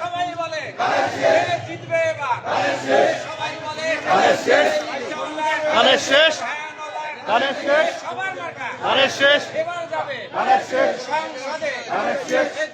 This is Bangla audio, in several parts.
সবাই বলে জিতবে এবার। সবাই বলে ধানের শেষ। ধানের শেষ। ধানের শেষ। ধানের শেষ। ধানের শেষ। সংসদে। ধানের শেষ।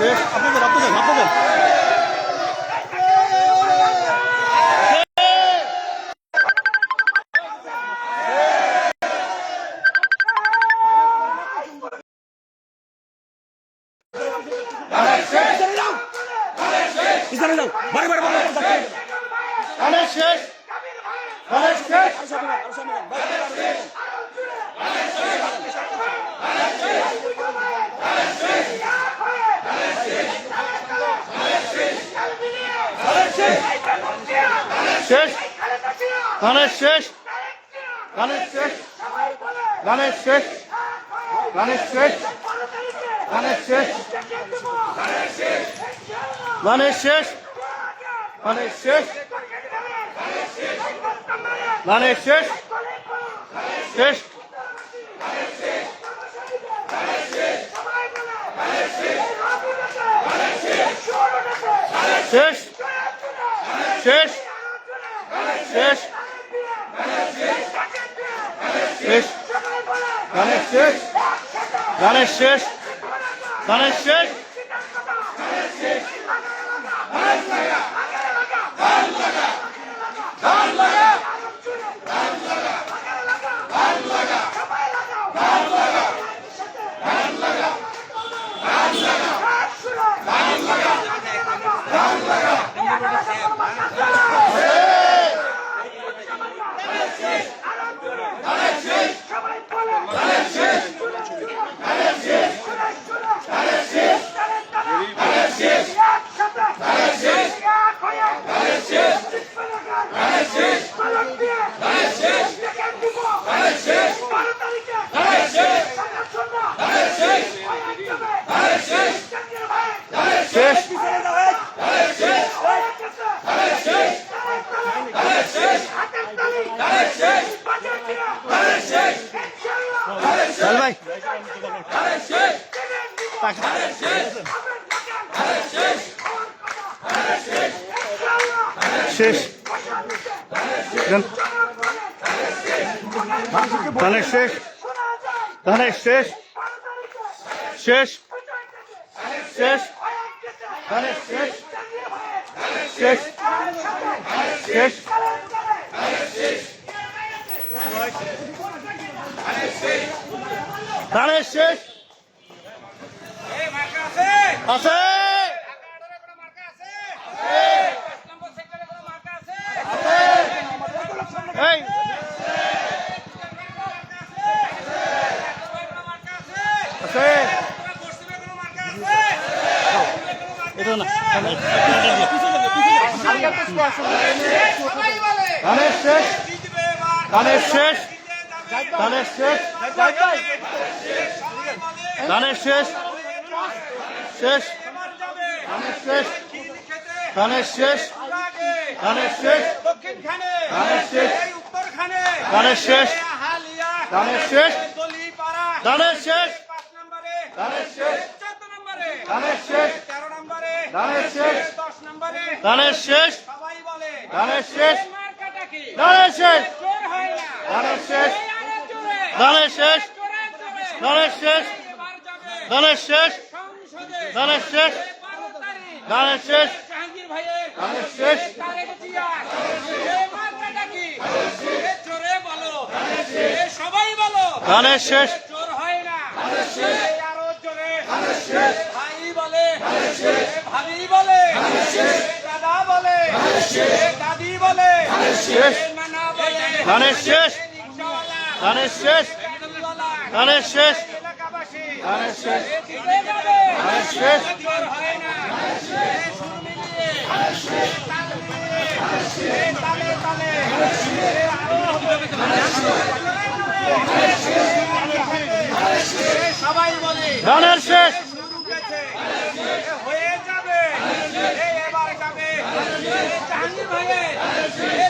শেষ আপনাদের আপনাদের আপনাদের Is that enough? Bye, bye, bye, bye, bye. শেষ। ধানের শেষ। ধানের শেষ। ধানের শেষ। ধানের শেষ। ধানের শেষ। ধানের শেষ। ধানের শেষ। ধানের শেষ। শেষ। শেষ। শেষ। শেষ। শেষ। গানের শেষ। গানের শেষ। গানের শেষ। ভাই শেষ। ধানের শেষ ধানের শেষ শেষ শেষ শেষ শেষ শেষ ধানের শেষ। আছে। ধানের শেষ। ধানের শেষ ধানের শেষ ধানের শেষ শেষ যাবে শেষ ধানের শেষ ধানের শেষ ধানের শেষ। ধানের শেষ ধানের শেষ ধানের শেষ ধানের শেষ ধানের শেষ ধানের শেষ ধানের শেষ ধানের শেষ? ধানের শেষ দানের শেষ দানের শেষ দানের শেষ দানের শেষ দানের শেষ দানের শেষ দানের শেষ সবাই বলো দানের শেষ চোর হয় না বলে ভাবি বলে বলে শেষ ধানের শেষ। ধানের শেষ। ধানের শেষ। ধানের শেষ। ধানের শেষ। সবাই বলে ধানের শেষ। হয়ে যাবে। এবার যাবে। জাহাঙ্গীর ভাইয়ের।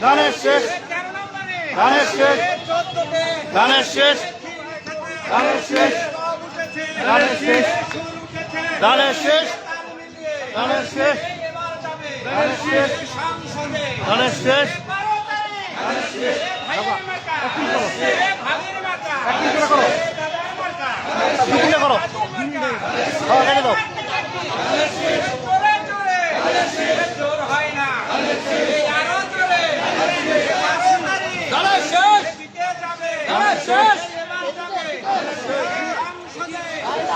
ধানের শেষ ধানের শেষ ধানের শেষ ধানের শেষ ধানের শেষ ধানের শেষ ধানের শেষ ধানের শেষ ধানের শেষ করো হ্যাঁ রেখে দাও জোর হয় না এই আরও জোরে ধানের শেষ জিতে যাবে ধানের শেষ এবার যাবে সংসদে